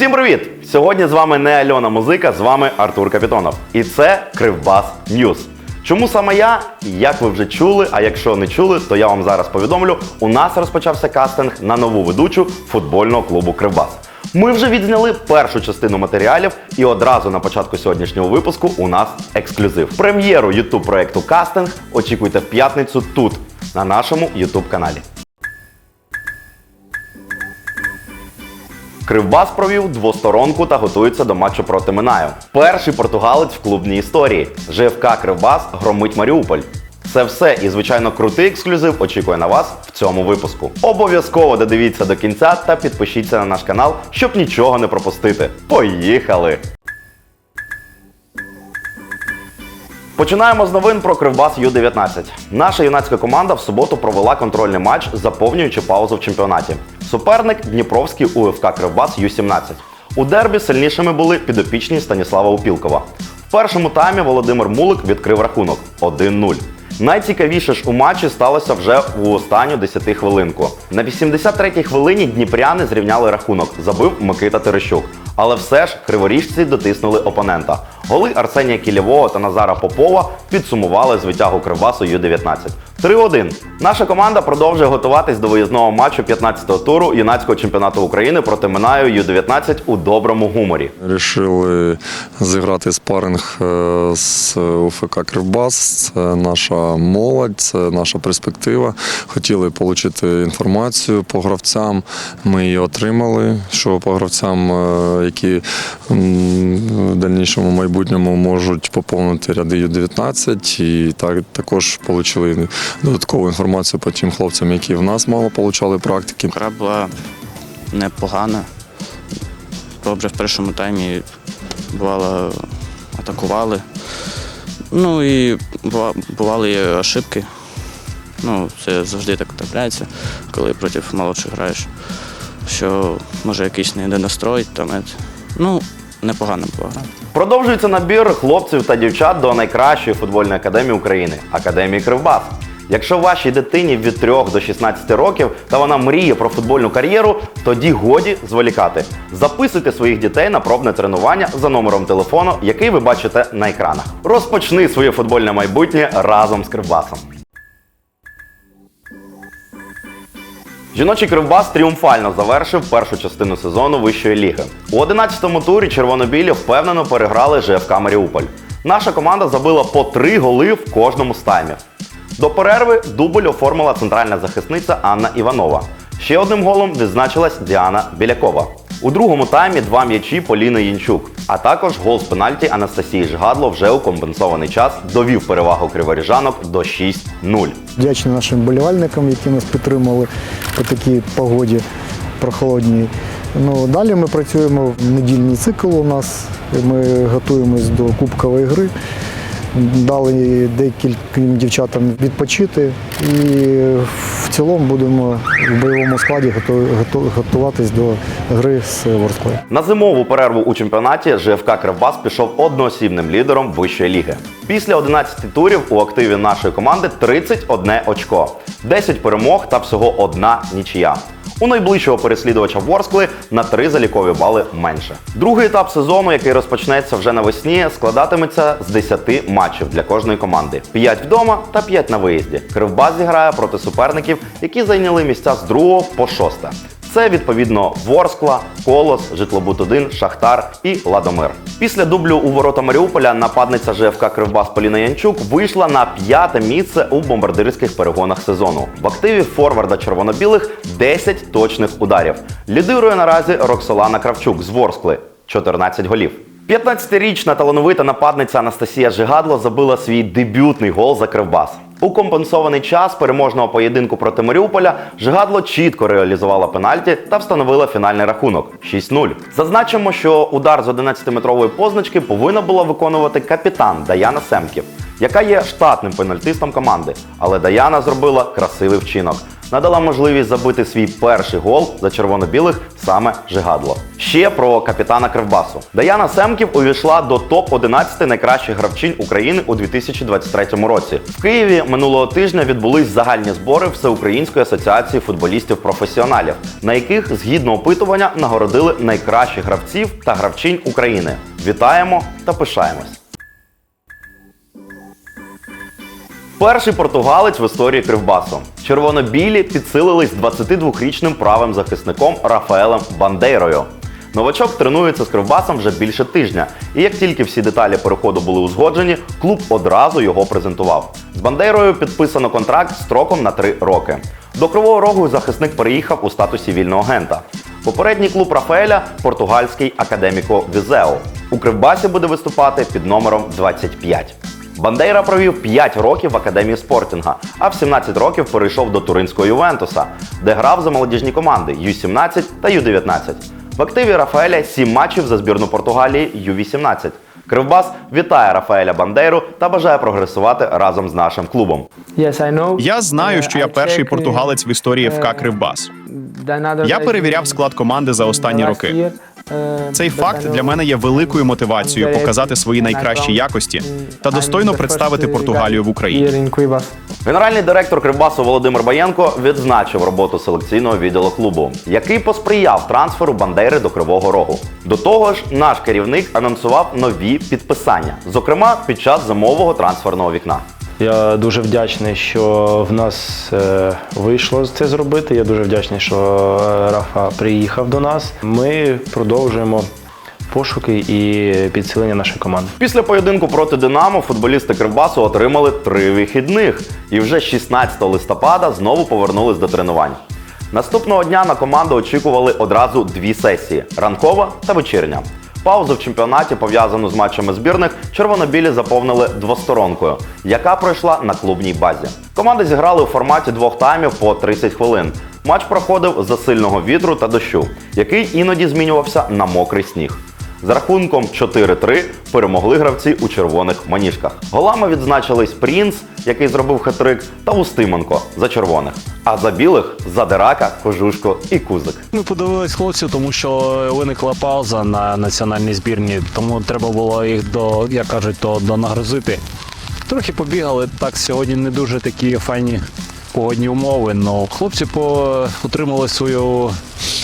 Всім привіт! Сьогодні з вами не Альона Музика, з вами Артур Капітонов. І це Кривбас Ньюз. Чому саме я? Як ви вже чули, а якщо не чули, то я вам зараз повідомлю. У нас розпочався кастинг на нову ведучу футбольного клубу Кривбас. Ми вже відзняли першу частину матеріалів, і одразу на початку сьогоднішнього випуску у нас ексклюзив. Прем'єру youtube проекту Кастинг очікуйте в п'ятницю тут, на нашому youtube каналі. Кривбас провів двосторонку та готується до матчу проти Минаю. Перший португалець в клубній історії. ЖФК Кривбас громить Маріуполь. Це все і, звичайно, крутий ексклюзив очікує на вас в цьому випуску. Обов'язково додивіться до кінця та підпишіться на наш канал, щоб нічого не пропустити. Поїхали! Починаємо з новин про Кривбас Ю-19. Наша юнацька команда в суботу провела контрольний матч, заповнюючи паузу в чемпіонаті. Суперник Дніпровський УФК Кривбас Ю-17. У дербі сильнішими були підопічні Станіслава Упілкова. В першому таймі Володимир Мулик відкрив рахунок 1-0. Найцікавіше ж у матчі сталося вже у останню 10 хвилинку. На 83-й хвилині дніпряни зрівняли рахунок, забив Микита Терещук. Але все ж криворіжці дотиснули опонента. Голи Арсенія Кілєвого та Назара Попова підсумували звитягу Кривбасу Ю-19. 3-1. Наша команда продовжує готуватись до виїзного матчу 15-го туру юнацького чемпіонату України проти Минаю Ю-19 у доброму гуморі. Рішили зіграти спаринг е, з УФК Кривбас. Це наша молодь, це наша перспектива. Хотіли отримати інформацію по гравцям. Ми її отримали. Що по гравцям, е, які в дальнішому майбутньому можуть поповнити ряди Ю-19. І так, також отримали додаткову інформацію по тим хлопцям, які в нас мало отримали практики. Гра була непогана. Добре, в першому таймі бувало атакували. Ну і бували ошибки. Ну, це завжди так трапляється, коли проти молодших граєш. Що може якийсь недонастрой, там. Ну, непогана була. Продовжується набір хлопців та дівчат до найкращої футбольної академії України Академії Кривбас. Якщо вашій дитині від 3 до 16 років та вона мріє про футбольну кар'єру, тоді годі зволікати. Записуйте своїх дітей на пробне тренування за номером телефону, який ви бачите на екранах. Розпочни своє футбольне майбутнє разом з Кривбасом. Жіночий кривбас тріумфально завершив першу частину сезону вищої ліги. У 11-му турі червоно-білі впевнено переграли ЖФК Маріуполь. Наша команда забила по три голи в кожному з таймів. До перерви дубль оформила центральна захисниця Анна Іванова. Ще одним голом відзначилась Діана Білякова. У другому таймі два м'ячі Поліни Янчук, а також гол з пенальті Анастасії Жгадло вже у компенсований час довів перевагу криворіжанок до 6-0. Вдячні нашим болівальникам, які нас підтримали у такій погоді прохолодній. Ну, далі ми працюємо в недільний цикл у нас. Ми готуємось до кубкової гри. Дали декільком дівчатам відпочити і в цілому будемо в бойовому складі готу- готу- готуватись до гри з Ворсклою. На зимову перерву у чемпіонаті ЖФК Кривбас пішов одноосібним лідером вищої ліги. Після 11 турів у активі нашої команди 31 очко, 10 перемог та всього одна нічия. У найближчого переслідувача Ворскли на три залікові бали менше. Другий етап сезону, який розпочнеться вже навесні, складатиметься з 10 матчів для кожної команди: 5 вдома та 5 на виїзді. Кривбас зіграє проти суперників, які зайняли місця з 2 по 6. Це відповідно Ворскла, Колос, Житлобут 1, Шахтар і Ладомир. Після дублю у ворота Маріуполя нападниця ЖФК Кривбас Поліна Янчук вийшла на п'яте місце у бомбардирських перегонах сезону. В активі форварда червоно-білих 10 точних ударів. Лідирує наразі Роксолана Кравчук з Ворскли 14 голів. 15-річна талановита нападниця Анастасія Жигадло забила свій дебютний гол за Кривбас. У компенсований час переможного поєдинку проти Маріуполя Жигадло чітко реалізувала пенальті та встановила фінальний рахунок 6-0. Зазначимо, що удар з 11-метрової позначки повинна була виконувати капітан Даяна Семків, яка є штатним пенальтистом команди. Але Даяна зробила красивий вчинок. Надала можливість забити свій перший гол за червоно-білих саме Жигадло. Ще про капітана Кривбасу. Даяна Семків увійшла до топ-11 найкращих гравчинь України у 2023 році. В Києві минулого тижня відбулись загальні збори Всеукраїнської асоціації футболістів-професіоналів, на яких згідно опитування нагородили найкращих гравців та гравчинь України. Вітаємо та пишаємось. Перший португалець в історії Кривбасу. Червоно-білі підсилились 22-річним правим захисником Рафаелем Бандейрою. Новачок тренується з Кривбасом вже більше тижня, і як тільки всі деталі переходу були узгоджені, клуб одразу його презентував. З Бандейрою підписано контракт строком на 3 роки. До Кривого Рогу захисник переїхав у статусі вільного агента. Попередній клуб Рафаеля португальський Академіко Візео. У Кривбасі буде виступати під номером 25. Бандейра провів 5 років в академії спортінга, а в 17 років перейшов до туринського Ювентуса, де грав за молодіжні команди Ю-17 та Ю-19. В активі Рафаеля 7 матчів за збірну Португалії Ю-18. Кривбас вітає Рафаеля Бандейру та бажає прогресувати разом з нашим клубом. Я знаю, що я перший португалець в історії ФК Кривбас. Я перевіряв склад команди за останні роки. Цей факт для мене є великою мотивацією показати свої найкращі якості та достойно представити Португалію в Україні. Генеральний директор Кривбасу Володимир Баєнко відзначив роботу селекційного відділу клубу, який посприяв трансферу Бандери до Кривого Рогу. До того ж, наш керівник анонсував нові підписання, зокрема під час зимового трансферного вікна. Я дуже вдячний, що в нас е, вийшло це зробити. Я дуже вдячний, що е, Рафа приїхав до нас. Ми продовжуємо пошуки і підсилення нашої команди. Після поєдинку проти Динамо футболісти Кривбасу отримали три вихідних і вже 16 листопада знову повернулись до тренувань. Наступного дня на команду очікували одразу дві сесії ранкова та вечірня. Паузу в чемпіонаті, пов'язану з матчами збірних, червоно-білі заповнили двосторонкою, яка пройшла на клубній базі. Команди зіграли у форматі двох таймів по 30 хвилин. Матч проходив за сильного вітру та дощу, який іноді змінювався на мокрий сніг. З рахунком 4-3 перемогли гравці у червоних маніжках. Голами відзначились Прінц, який зробив хет-трик, та Устименко за червоних. А за білих Задирака, Кожушко і Кузик. Ми подивились хлопців, тому що виникла пауза на національній збірні, тому треба було їх до, як кажуть, то донагрузити. Трохи побігали так. Сьогодні не дуже такі файні погодні умови. але хлопці по, отримали свою,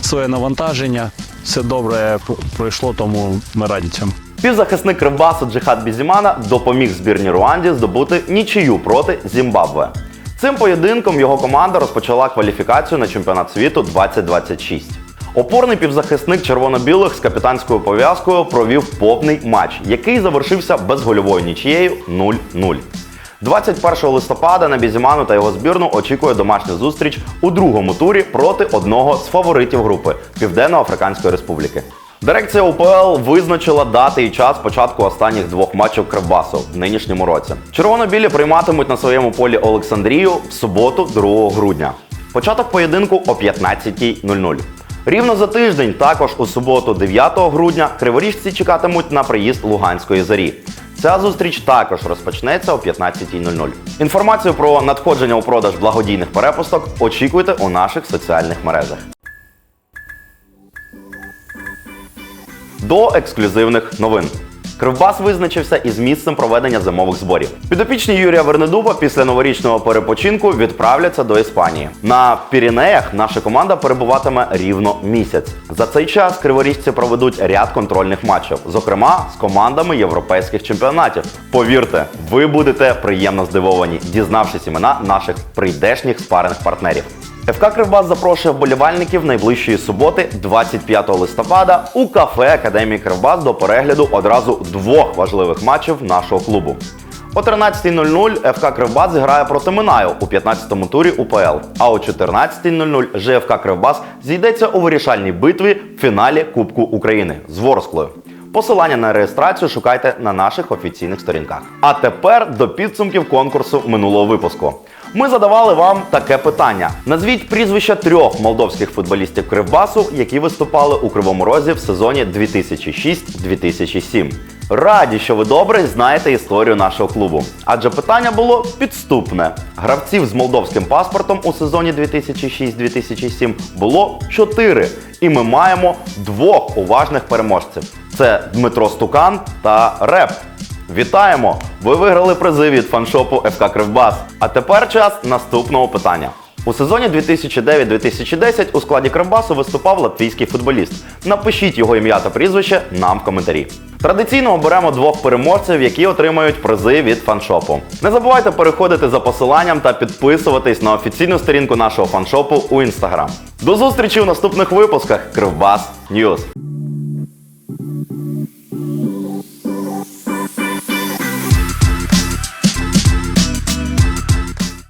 своє навантаження. Все добре пройшло, тому ми раді цьому. Півзахисник Кривбасу Джихад Бізімана допоміг збірній Руанді здобути нічию проти Зімбабве. Цим поєдинком його команда розпочала кваліфікацію на чемпіонат світу 2026. Опорний півзахисник червоно-білих з капітанською пов'язкою провів повний матч, який завершився безгольовою нічією 0-0. 21 листопада на Бізіману та його збірну очікує домашня зустріч у другому турі проти одного з фаворитів групи Південно-Африканської Республіки. Дирекція УПЛ визначила дати і час початку останніх двох матчів Кривбасу в нинішньому році. Червоно-білі прийматимуть на своєму полі Олександрію в суботу, 2 грудня. Початок поєдинку о 15.00. Рівно за тиждень, також у суботу, 9 грудня, криворіжці чекатимуть на приїзд Луганської зорі. Ця зустріч також розпочнеться о 15.00. Інформацію про надходження у продаж благодійних перепусток очікуйте у наших соціальних мережах. До ексклюзивних новин. Кривбас визначився із місцем проведення зимових зборів. Підопічні Юрія Вернедуба після новорічного перепочинку відправляться до Іспанії. На Пірінеях наша команда перебуватиме рівно місяць. За цей час криворіжці проведуть ряд контрольних матчів, зокрема з командами європейських чемпіонатів. Повірте, ви будете приємно здивовані, дізнавшись імена наших прийдешніх спарених партнерів. ФК Кривбас запрошує вболівальників найближчої суботи, 25 листопада, у кафе Академії Кривбас до перегляду одразу двох важливих матчів нашого клубу. О 13.00 ФК Кривбас зіграє проти Минаю у 15-му турі УПЛ. А о 14.00 ЖФК Кривбас зійдеться у вирішальній битві в фіналі Кубку України з Ворсклою. Посилання на реєстрацію шукайте на наших офіційних сторінках. А тепер до підсумків конкурсу минулого випуску. Ми задавали вам таке питання: назвіть прізвища трьох молдовських футболістів Кривбасу, які виступали у Кривому Розі в сезоні 2006-2007. Раді, що ви добре знаєте історію нашого клубу. Адже питання було підступне. Гравців з молдовським паспортом у сезоні 2006-2007 було 4. І ми маємо двох уважних переможців: це Дмитро Стукан та Реп. Вітаємо! Ви виграли призи від фаншопу ФК Кривбас. А тепер час наступного питання. У сезоні 2009-2010 у складі Кривбасу виступав латвійський футболіст. Напишіть його ім'я та прізвище нам в коментарі. Традиційно оберемо двох переможців, які отримають призи від фаншопу. Не забувайте переходити за посиланням та підписуватись на офіційну сторінку нашого фаншопу у інстаграм. До зустрічі у наступних випусках Кривбас Ньюз.